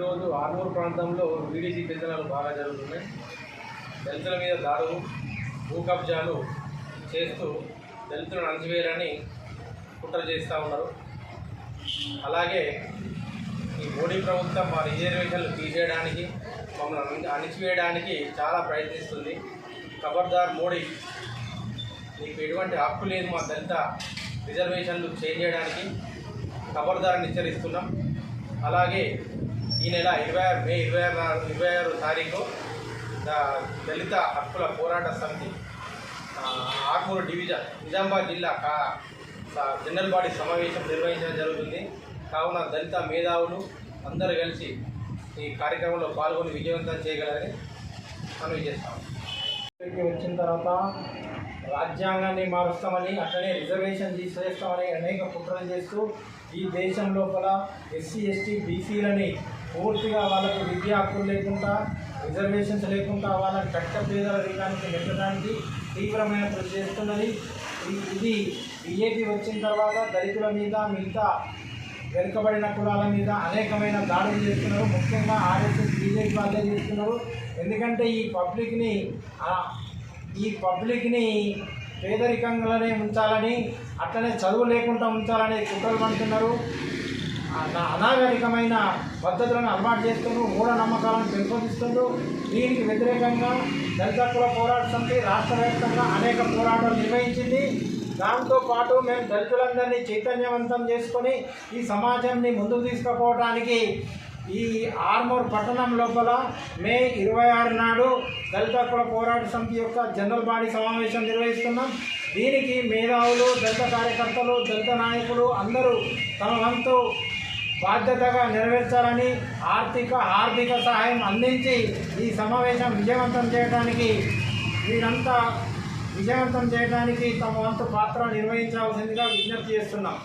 ఈరోజు ఆర్మూర్ ప్రాంతంలో వీడీసీ పెంచడాలు బాగా జరుగుతున్నాయి. దళితుల మీద దారులు భూ కబ్జాలు చేస్తూ దళితులను అణచివేయాలని కుట్ర చేస్తూ ఉన్నారు. అలాగే ఈ మోడీ ప్రభుత్వం మా రిజర్వేషన్లు తీసేయడానికి మమ్మల్ని అణిచివేయడానికి చాలా ప్రయత్నిస్తుంది. ఖబర్దార్ మోడీ నీకు ఎటువంటి హక్కు లేదు మా దళిత రిజర్వేషన్లు చేంజ్ చేయడానికి. ఖబర్దారిని హెచ్చరిస్తున్నాం. అలాగే ఈ నెల ఇరవై ఆరు మే ఇరవై ఆరు ఇరవై ఆరు తారీఖు దళిత హక్కుల పోరాట సమితి ఆర్మూరు డివిజన్ నిజామాబాద్ జిల్లా కా జనరల్ బాడీ సమావేశం నిర్వహించడం జరుగుతుంది. కావున దళిత మేధావులు అందరూ కలిసి ఈ కార్యక్రమంలో పాల్గొని విజయవంతం చేయగలరని మనం చేస్తాము. వచ్చిన తర్వాత రాజ్యాంగాన్ని మారుస్తామని అట్లనే రిజర్వేషన్ తీసేస్తామని అనేక కుట్రలు చేస్తూ ఈ దేశం లోపల ఎస్సీ ఎస్టీ బీసీలని పూర్తిగా వాళ్ళకు విద్యా హక్కులు లేకుండా రిజర్వేషన్స్ లేకుండా వాళ్ళని చట్ట పేదల రీతానికి నెట్టడానికి తీవ్రమైన కృషి చేస్తున్నది. ఇది బీజేపీ వచ్చిన తర్వాత దళితుల మీద మిగతా వెనుకబడిన కులాల మీద అనేకమైన దాడులు చేస్తున్నారు. ముఖ్యంగా ఆర్ఎస్ఎస్ బీజేపీ వాళ్ళే చేస్తున్నారు. ఎందుకంటే ఈ పబ్లిక్ని ఈ పబ్లిక్ని పేదరికంగానే ఉంచాలని అట్లనే చదువు లేకుండా ఉంచాలని కుట్రలు పంటున్నారు నా అనాగరికమైన పద్ధతులను అలవాటు చేస్తున్నారు. మూఢనమ్మకాలను పెంపొందిస్తున్నారు. దీనికి వ్యతిరేకంగా దళిత కుల పోరాట సమితి రాష్ట్ర వ్యాప్తంగా అనేక పోరాటాలు నిర్వహించింది. దాంతోపాటు మేము దళితులందరినీ చైతన్యవంతం చేసుకొని ఈ సమాజాన్ని ముందుకు తీసుకుపోవడానికి ఈ ఆర్మూర్ పట్టణం లోపల మే ఇరవై ఆరు నాడు దళిత హక్కుల పోరాట సమితి యొక్క జనరల్ బాడీ సమావేశం నిర్వహిస్తున్నాం. దీనికి మేధావులు దళిత కార్యకర్తలు దళిత నాయకులు అందరూ తమ వంతు బాధ్యతగా నెరవేర్చాలని ఆర్థిక ఆర్థిక సహాయం అందించి ఈ సమావేశం విజయవంతం చేయడానికి వీరంతా విజయవంతం చేయడానికి తమ వంతు పాత్ర నిర్వహించాల్సిందిగా విజ్ఞప్తి చేస్తున్నాం.